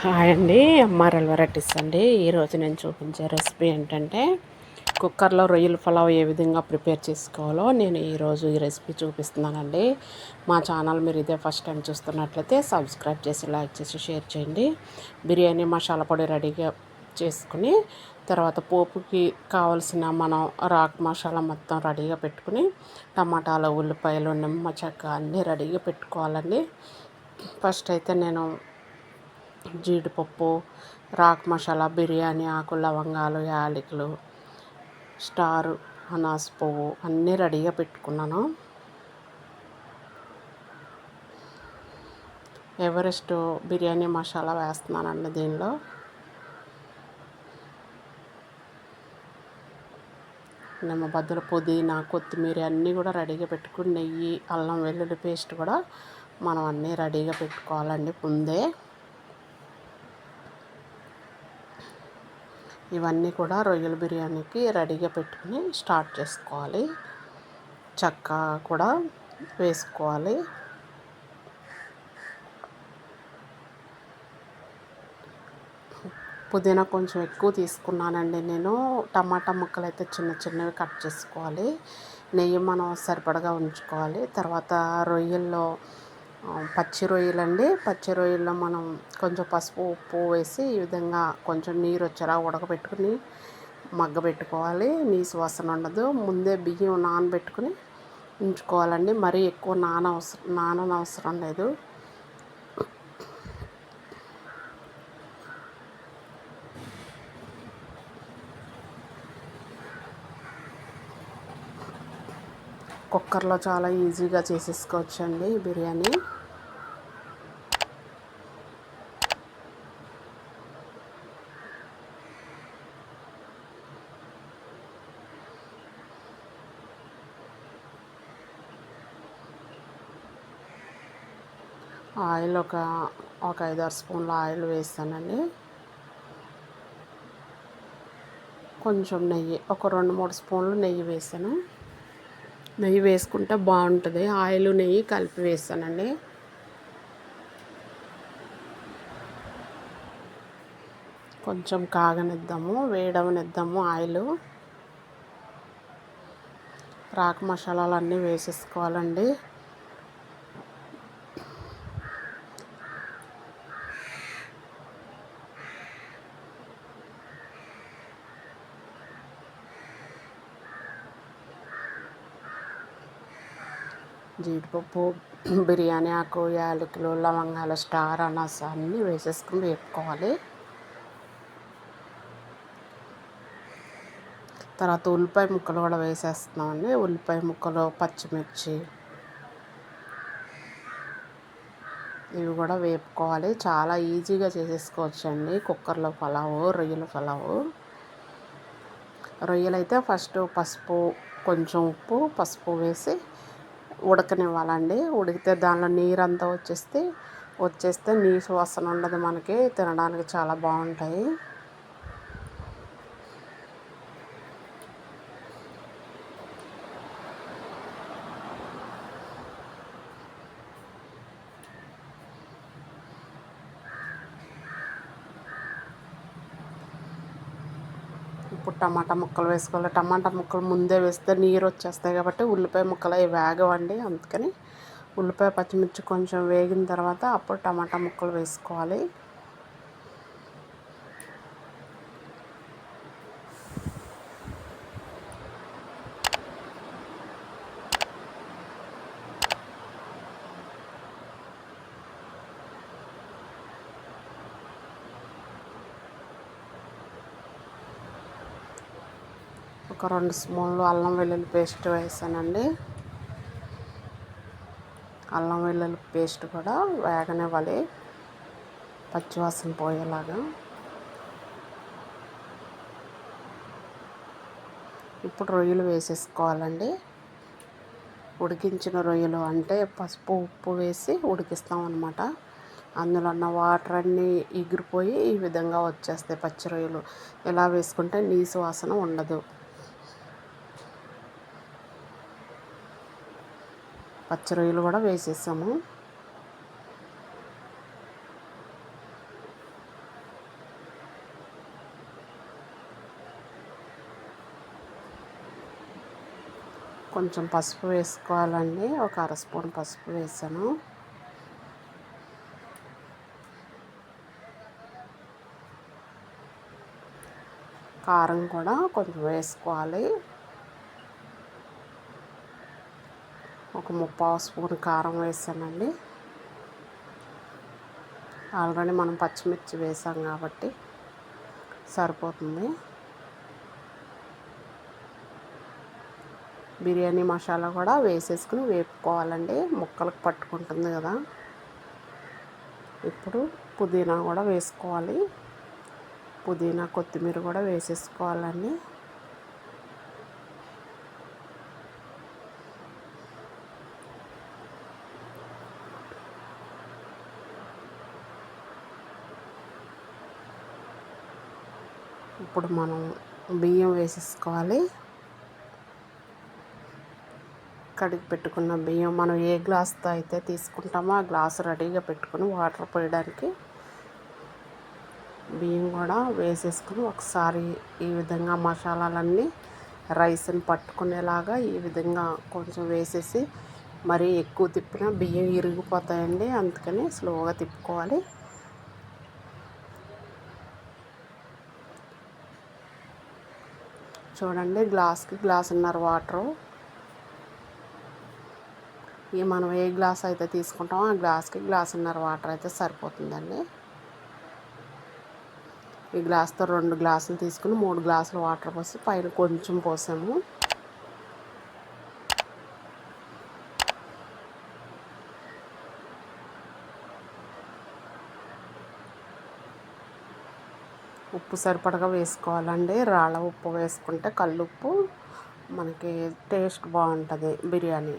Hi అండి MRL varieties అండి. ఈరోజు నేను చూపించే రెసిపీ ఏంటంటే కుక్కర్లో రొయ్యల పలావ్ ఏ విధంగా ప్రిపేర్ చేసుకోవాలో నేను ఈరోజు ఈ రెసిపీ చూపిస్తున్నానండి. మా ఛానల్ మీరు ఇదే ఫస్ట్ టైం చూస్తున్నట్లయితే సబ్స్క్రైబ్ చేసి లైక్ చేసి షేర్ చేయండి. బిర్యానీ మసాలా పొడి రెడీగా చేసుకుని తర్వాత పోపుకి కావలసిన మనం రాక్ మసాలా మొత్తం రెడీగా పెట్టుకుని టమాటాలు ఉల్లిపాయలు నిమ్మ చెక్క అన్నీ రెడీగా పెట్టుకోవాలండి. ఫస్ట్ అయితే నేను జీడిపప్పు రాక్ మసాలా బిర్యానీ ఆకు లవంగాలు యాలకులు స్టారు అనాస్ పువ్వు అన్నీ రెడీగా పెట్టుకున్నాను. ఎవరెస్ట్ బిర్యానీ మసాలా వేస్తున్నానండి దీనిలో. నిమ్మ బద్దలు పుదీనా కొత్తిమీర అన్నీ కూడా రెడీగా పెట్టుకుని నెయ్యి అల్లం వెల్లుల్లి పేస్ట్ కూడా మనం అన్నీ రెడీగా పెట్టుకోవాలండి ముందే. ఇవన్నీ కూడా రొయ్యల బిర్యానీకి రెడీగా పెట్టుకుని స్టార్ట్ చేసుకోవాలి. చక్క కూడా వేసుకోవాలి. పుదీనా కొంచెం ఎక్కువ తీసుకున్నానండి నేను. టమాటా ముక్కలు అయితే చిన్న చిన్నవి కట్ చేసుకోవాలి. నెయ్యి మనం సరిపడగా ఉంచుకోవాలి. తర్వాత రొయ్యల్లో పచ్చి రొయ్యలండి. పచ్చి రొయ్యల్లో మనం కొంచెం పసుపు ఉప్పు వేసి ఈ విధంగా కొంచెం నీరు వచ్చేలా ఉడకబెట్టుకుని మగ్గబెట్టుకోవాలి నీసు వాసన ఉండదు. ముందే బియ్యం నానబెట్టుకుని ఉంచుకోవాలండి. మరీ ఎక్కువ నాన అవసరం నాననవసరం లేదు. కుక్కర్లో చాలా ఈజీగా చేసేసుకోవచ్చండి బిర్యానీ. ఆయిల్ ఒక ఒక ఐదారు స్పూన్ల ఆయిల్ వేస్తానండి. కొంచెం నెయ్యి ఒక రెండు మూడు స్పూన్లు నెయ్యి వేసాను. నెయ్యి వేసుకుంటే బాగుంటుంది. ఆయిల్ నెయ్యి కలిపి వేస్తానండి. కొంచెం కాగనిద్దాము వేడవనిద్దాము ఆయిల్. రాక్ మసాలాలు అన్నీ వేసేసుకోవాలండి. జీడిపప్పు బిర్యానీ ఆకు యాలకులు లవంగాలు స్టార్ అనాస అన్నీ వేసేసుకుని వేపుకోవాలి. తర్వాత ఉల్లిపాయ ముక్కలు కూడా వేసేస్తున్నామండి. ఉల్లిపాయ ముక్కలు పచ్చిమిర్చి ఇవి కూడా వేపుకోవాలి. చాలా ఈజీగా చేసేసుకోవచ్చండి. కుక్కర్లో పలావు రొయ్యల పలావు. రొయ్యలైతే ఫస్ట్ పసుపు కొంచెం ఉప్పు పసుపు వేసి ఉడకనివ్వాలండి. ఉడికితే దానిలో నీరంతా వచ్చేస్తే వచ్చేస్తే నీసు వాసన ఉండదు మనకి. తినడానికి చాలా బాగుంటాయి. ఇప్పుడు టమాటా ముక్కలు వేసుకోవాలి. టమాటా ముక్కలు ముందే వేస్తే నీరు వచ్చేస్తాయి కాబట్టి ఉల్లిపాయ ముక్కలు అవి వేగవండి. అందుకని ఉల్లిపాయ పచ్చిమిర్చి కొంచెం వేగిన తర్వాత అప్పుడు టమాటా ముక్కలు వేసుకోవాలి. ఒక రెండు స్పూన్లు అల్లం వెల్లుల్లి పేస్ట్ వేసానండి. అల్లం వెల్లుల్లి పేస్ట్ కూడా వేగనివ్వాలి. పచ్చివాసన పోయేలాగా. ఇప్పుడు రొయ్యలు వేసేసుకోవాలండి. ఉడికించిన రొయ్యలు అంటే పసుపు ఉప్పు వేసి ఉడికిస్తాం అనమాట అందులో ఉన్న వాటర్ అన్నీ ఎగిరిపోయి ఈ విధంగా వచ్చేస్తాయి పచ్చి రొయ్యలు. ఇలా వేసుకుంటే నీసు వాసన ఉండదు. పచ్చి రొయ్యలు కూడా వేసేసాము. కొంచెం పసుపు వేసుకోవాలండి. ఒక అర స్పూన్ పసుపు వేసాను. కారం కూడా కొంచెం వేసుకోవాలి. ఒక ముప్పావు స్పూన్ కారం వేసానండి. ఆల్రెడీ మనం పచ్చిమిర్చి వేసాం కాబట్టి సరిపోతుంది. బిర్యానీ మసాలా కూడా వేసేసుకుని వేపుకోవాలండి. ముక్కలకు పట్టుకుంటుంది కదా. ఇప్పుడు పుదీనా కూడా వేసుకోవాలి. పుదీనా కొత్తిమీర కూడా వేసేసుకోవాలండి. ఇప్పుడు మనం బియ్యం వేసేసుకోవాలి. కడిగి పెట్టుకున్న బియ్యం మనం ఏ గ్లాస్తో అయితే తీసుకుంటామో ఆ గ్లాస్ రెడీగా పెట్టుకుని వాటర్ పోయడానికి బియ్యం కూడా వేసేసుకుని ఒకసారి ఈ విధంగా మసాలాలన్నీ రైస్ని పట్టుకునేలాగా ఈ విధంగా కొంచెం వేసేసి మరీ ఎక్కువ తిప్పినా బియ్యం ఇరిగిపోతాయండి. అందుకని స్లోగా తిప్పుకోవాలి. చూడండి గ్లాస్కి గ్లాసున్నర వాటరు. ఇక మనం ఏ గ్లాస్ అయితే తీసుకుంటామో ఆ గ్లాస్కి గ్లాసున్నర వాటర్ అయితే సరిపోతుందండి. ఈ గ్లాస్తో రెండు గ్లాసులు తీసుకుని మూడు గ్లాసులు వాటర్ పోసి పైన కొంచెం పోసాము. ఉప్పు సరిపడగా వేసుకోవాలండి. రాళ్ళ ఉప్పు వేసుకుంటే కల్లుప్పు మనకి టేస్ట్ బాగుంటుంది బిర్యానీ.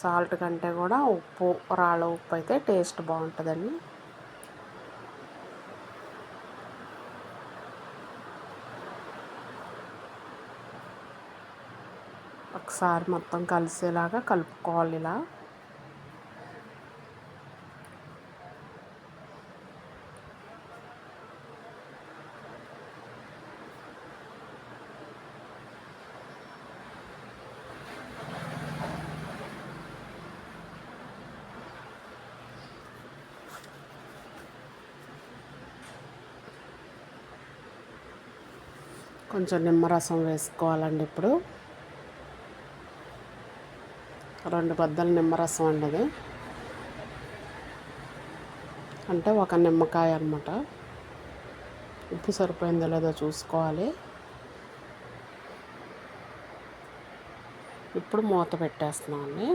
సాల్ట్ కంటే కూడా ఉప్పు రాళ్ళ ఉప్పు అయితే టేస్ట్ బాగుంటుందండి. ఒకసారి మొత్తం కలిసేలాగా కలుపుకోవాలి ఇలా. కొంచెం నిమ్మరసం వేసుకోవాలండి ఇప్పుడు. రెండు పెద్దల నిమ్మరసం అండి అది. అంటే ఒక నిమ్మకాయ అనమాట ఉప్పు సరిపోయిందో లేదో చూసుకోవాలి. ఇప్పుడు మూత పెట్టేస్తున్నామండి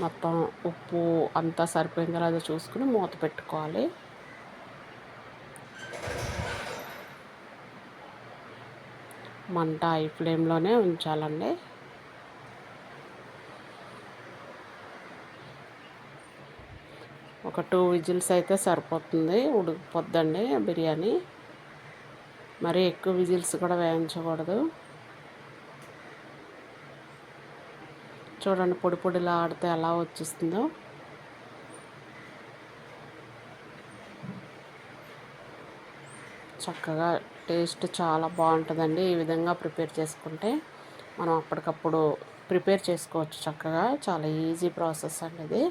మొత్తం ఉప్పు అంతా సరిపోయిందో లేదో చూసుకుని మూత పెట్టుకోవాలి. మంట హై ఫ్లేమ్లోనే ఉంచాలండి. ఒక టూ విజిల్స్ అయితే సరిపోతుంది. ఉడికిపోద్దండి బిర్యానీ. మరీ ఎక్కువ విజిల్స్ కూడా వేయించకూడదు. చూడండి పొడి పొడిలా ఆడితే ఎలా వచ్చిస్తుందో. చక్కగా టేస్ట్ చాలా బాగుంటుందండి. ఈ విధంగా ప్రిపేర్ చేసుకుంటే మనం అప్పటికప్పుడు ప్రిపేర్ చేసుకోవచ్చు చక్కగా. చాలా ఈజీ ప్రాసెస్ అండి ఇది.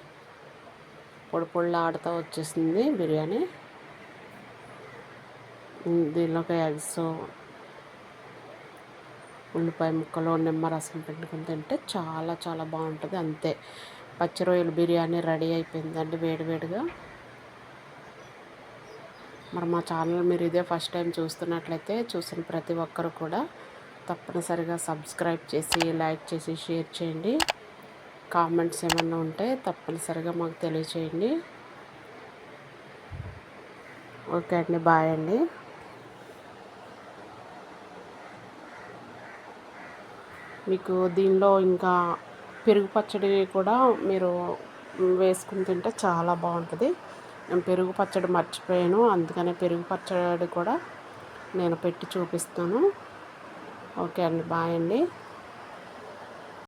పొడి పొడిలా ఆడుతూ వచ్చేసింది బిర్యానీ. దీనిలోకి ఎగ్స్ ఉల్లిపాయ ముక్కలు నిమ్మరసం పెట్టుకుని తింటే చాలా చాలా బాగుంటుంది. అంతే. పచ్చి రొయ్యల బిర్యానీ రెడీ అయిపోయిందండి వేడివేడిగా. మరి మా ఛానల్ మీరు ఇదే ఫస్ట్ టైం చూస్తున్నట్లయితే చూసిన ప్రతి ఒక్కరు కూడా తప్పనిసరిగా సబ్స్క్రైబ్ చేసి లైక్ చేసి షేర్ చేయండి. కామెంట్స్ ఏమన్నా ఉంటే తప్పనిసరిగా మాకు తెలియచేయండి. ఓకే అండి బాయ్ అండి. మీకు దీనిలో ఇంకా పెరుగు పచ్చడి కూడా మీరు వేసుకుని తింటే చాలా బాగుంటుంది. నేను పెరుగు పచ్చడి మర్చిపోయాను. అందుకనే పెరుగు పచ్చడి కూడా నేను పెట్టి చూపిస్తాను. ఓకే అండి బాయ్ అండి.